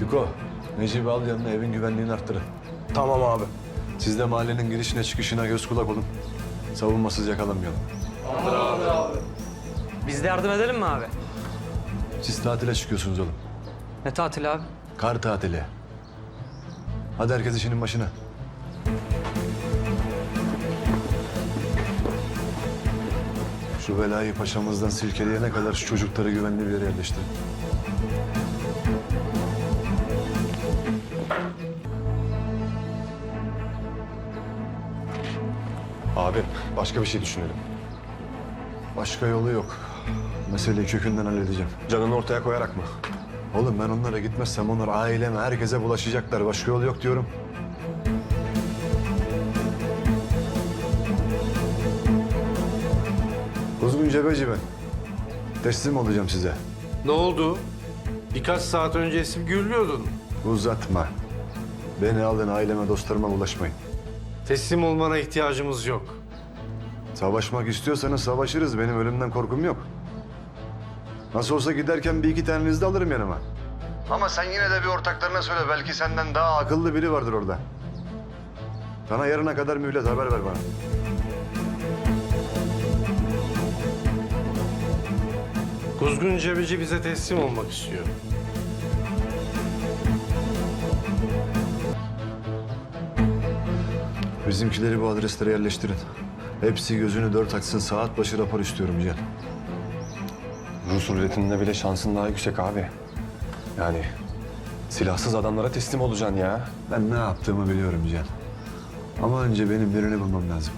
Fiko, Necip'i al yanına evin güvenliğini arttırın. Tamam abi. Siz de mahallenin girişine çıkışına göz kulak olun. Savunmasız yakalanmayalım. Biz de yardım edelim mi abi? Siz tatile çıkıyorsunuz oğlum. Ne tatil abi? Kar tatili. Hadi herkes işinin başına. Şu belayı paşamızdan silkeleyene kadar şu çocukları güvenli bir yere yerleştirin. Abi başka bir şey düşünelim. Başka yolu yok. Meseleyi kökünden halledeceğim. Canını ortaya koyarak mı? Oğlum ben onlara gitmezsem onlar aileme, herkese bulaşacaklar. Başka yol yok diyorum. Kuzgun Cebeci ben. Teslim olacağım size. Ne oldu? Birkaç saat önce esip gürlüyordun. Uzatma. Beni alın aileme, dostlarıma bulaşmayın. Teslim olmana ihtiyacımız yok. Savaşmak istiyorsanız savaşırız. Benim ölümden korkum yok. Nasıl olsa giderken bir iki tanenizi de alırım yanıma. Ama sen yine de bir ortaklarına söyle. Belki senden daha akıllı biri vardır orada. Sana yarına kadar mühlet haber ver bana. Kuzgun Cebeci bize teslim olmak istiyor. Bizimkileri bu adreslere yerleştirin. Hepsi gözünü dört açsın. Saat başı rapor istiyorum Cihan. Rus ruletinde bile şansın daha yüksek abi. Yani silahsız adamlara teslim olacaksın ya. Ben ne yaptığımı biliyorum Cihan. Ama önce benim birini bulmam lazım.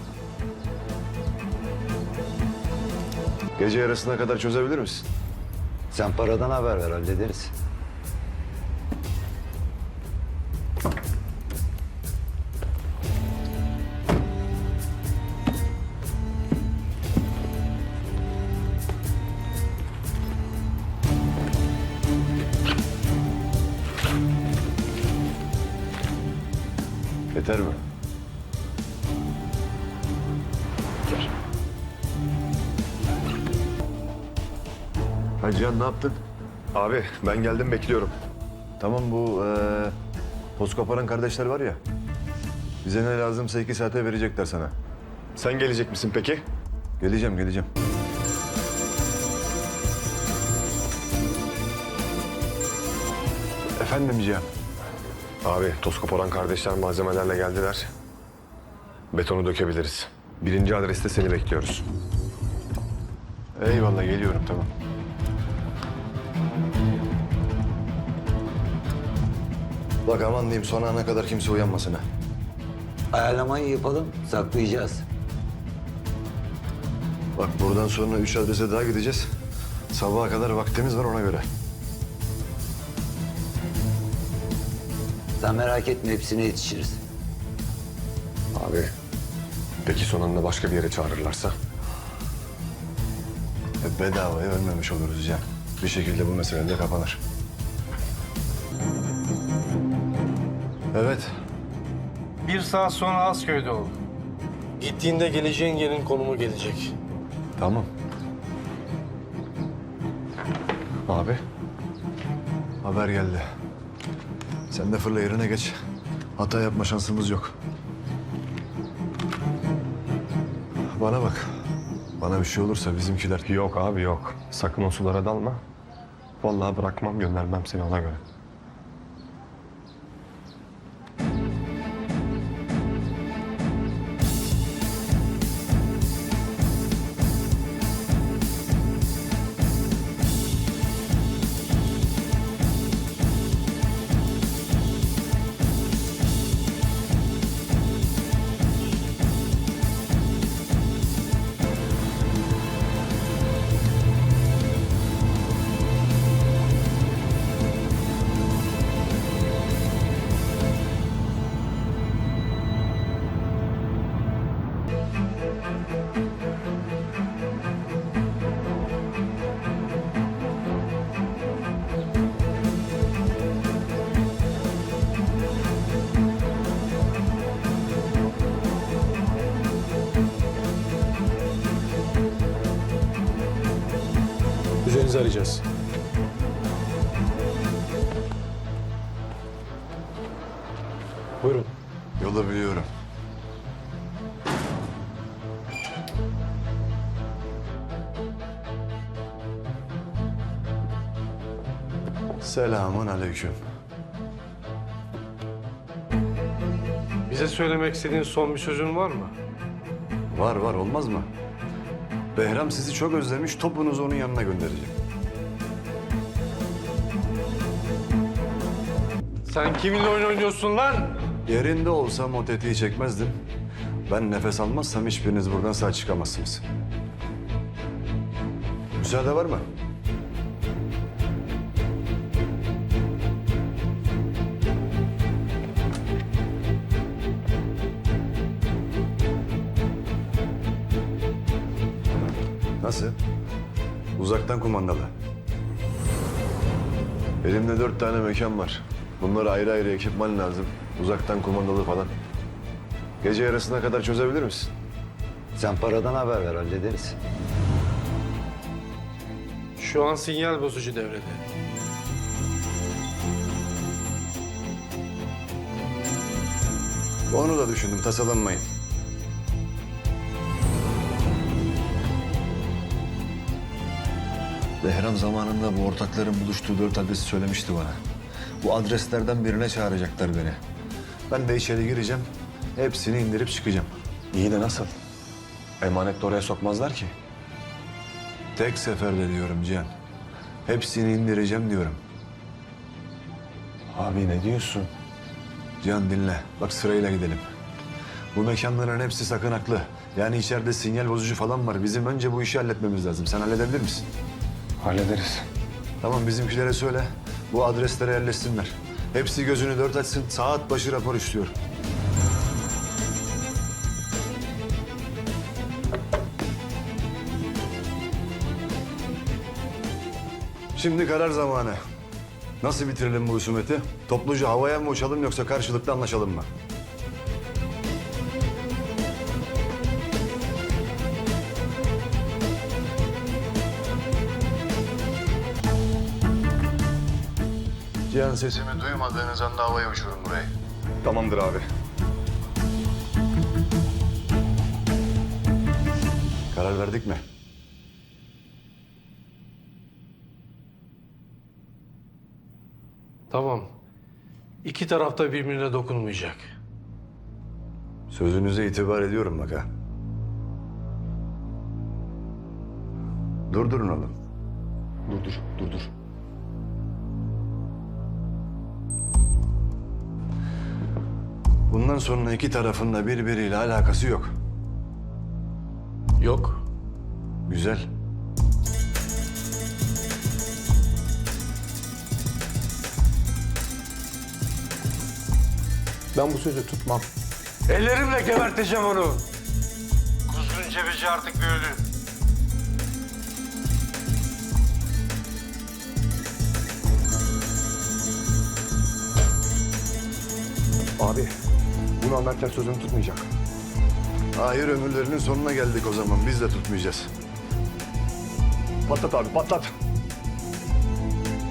Gece yarısına kadar çözebilir misin? Sen paradan haber ver hallederiz. Yeter mi? Ha Cihan ne yaptın? Abi ben geldim bekliyorum. Tamam bu eee toz koparan kardeşler var ya. Bize ne lazımsa iki saate verecekler sana. Sen gelecek misin peki? Geleceğim geleceğim. Efendim Cihan. Abi toz koparan kardeşler malzemelerle geldiler. Betonu dökebiliriz. Birinci adreste seni bekliyoruz. Eyvallah geliyorum tamam. Bak aman diyeyim son ana kadar kimse uyanmasın ha. Ayarlamayı yapalım, saklayacağız. Bak buradan sonra üç adrese daha gideceğiz. Sabaha kadar vaktimiz var ona göre. Sen merak etme, hepsine yetişiriz. Abi peki son anda başka bir yere çağırırlarsa? Hep bedavaya ölmemiş oluruz Cihan. Bir şekilde bu mesele de kapanır. Evet. Bir saat sonra Asköy'de ol. Gittiğinde geleceğin yerin konumu gelecek. Tamam. Abi Haber geldi. Sen de fırla yerine geç. Hata yapma şansımız yok. Bana bak. Bana bir şey olursa bizimkiler... yok abi yok. Sakın o sulara dalma. Vallahi bırakmam göndermem seni ona göre. Üzerinizi arayacağız. Buyurun. Yolu biliyorum. Selamun aleyküm. Bize söylemek istediğin son bir sözün var mı? Var var olmaz mı? Behram sizi çok özlemiş, topunuzu onun yanına gönderecek. Sen kiminle oyun oynuyorsun lan? Yerinde olsam o tetiği çekmezdim. Ben nefes almazsam hiçbiriniz buradan sağ çıkamazsınız. Müsaade var mı? Nasıl? Uzaktan kumandalı. Elimde dört tane mekan var. Bunlara ayrı ayrı ekipman lazım. Uzaktan kumandalı falan. Gece yarısına kadar çözebilir misin? Sen paradan haber ver hallederiz. Şu an sinyal bozucu devrede. Onu da düşündüm, tasalanmayın. Behram zamanında bu ortakların buluştuğu dört adresi söylemişti bana. Bu adreslerden birine çağıracaklar beni. Ben de içeri gireceğim, hepsini indirip çıkacağım. İyi de nasıl? Emanet de oraya sokmazlar ki. Tek seferde diyorum Cihan. Hepsini indireceğim diyorum. Abi ne diyorsun? Cihan dinle, bak sırayla gidelim. Bu mekanların hepsi sakınaklı. Yani içeride sinyal bozucu falan var. Bizim önce bu işi halletmemiz lazım. Sen halledebilir misin? Hallederiz. Tamam bizimkilere söyle. Bu adreslere yerleşsinler. Hepsi gözünü dört açsın. Saat başı rapor istiyor. Şimdi karar zamanı. Nasıl bitirelim bu husumeti? Topluca havaya mı uçalım yoksa karşılıklı anlaşalım mı? Cihan sesimi duymadığınız anda havaya uçurun burayı. Tamamdır abi. Karar verdik mi? Tamam. İki taraf da birbirine dokunmayacak. Sözünüze itibar ediyorum bak ha. Durdurun oğlum. Dur dur Bundan sonra iki tarafın da birbiriyle alakası yok. Yok. Güzel. Ben bu sözü tutmam. Ellerimle geberteceğim onu. Kuzgun Cebeci artık bir ölü. Abi bunu anlarken sözünü tutmayacak. Hayır ömürlerinin sonuna geldik o zaman. Biz de tutmayacağız. Patlat abi patlat.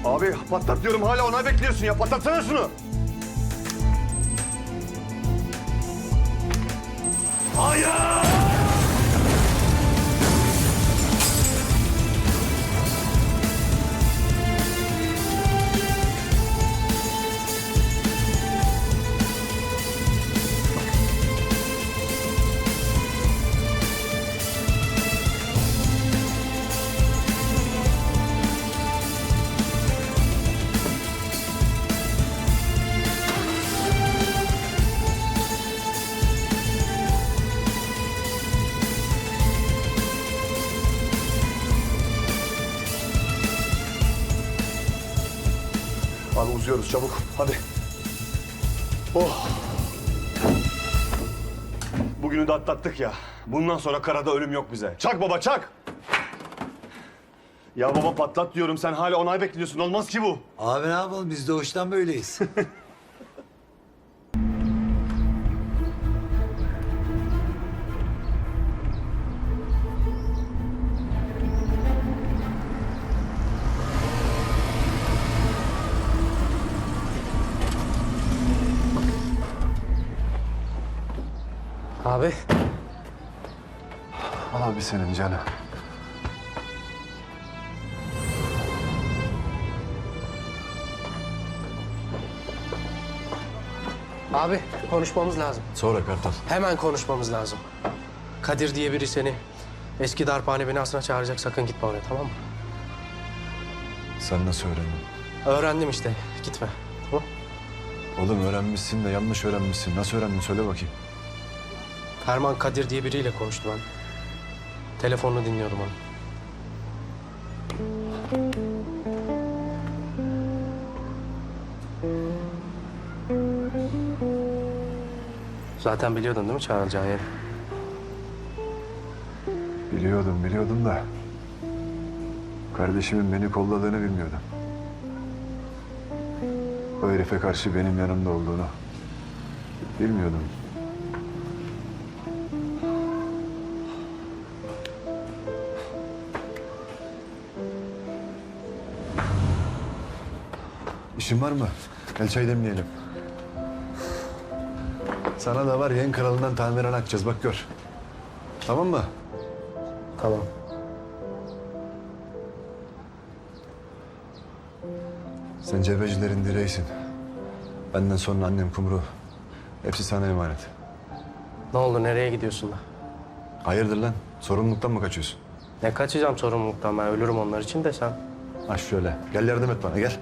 Abi patlat diyorum hala ona bekliyorsun ya patlatsana şunu. Abi uzuyoruz çabuk hadi. Oh. Bugünü de atlattık ya. Bundan sonra karada ölüm yok bize. Çak baba çak. Ya baba patlat diyorum sen hala onay bekliyorsun. Olmaz ki bu. Abi ne yapalım biz doğuştan böyleyiz. Abi. Abi senin canı. Abi konuşmamız lazım. Sonra Kartal. Hemen konuşmamız lazım. Kadir diye biri seni eski darphane binasına çağıracak. Sakın gitme oraya tamam mı? Sen nasıl öğrendin? Öğrendim işte. Gitme. Tamam Oğlum öğrenmişsin de yanlış öğrenmişsin. Nasıl öğrendin söyle bakayım. Ferman Kadir diye biriyle konuştu ben. Telefonunu dinliyordum onu. Zaten biliyordun değil mi çağrılacağı yeri? Biliyordum biliyordum da. Kardeşimin beni kolladığını bilmiyordum. O herife karşı benim yanımda olduğunu bilmiyordum. İşin var mı? El çay demleyelim. Sana da var ya en kralından tamiren akacağız bak gör. Tamam mı? Tamam. Sen cebecilerin direğisin. Benden sonra annem kumru. Hepsi sana emanet. Ne oldu nereye gidiyorsun da? Hayırdır lan? Sorumluluktan mı kaçıyorsun? Ne kaçacağım sorumluluktan ben ölürüm onlar için de sen. Ha şöyle. Gel yardım et bana gel.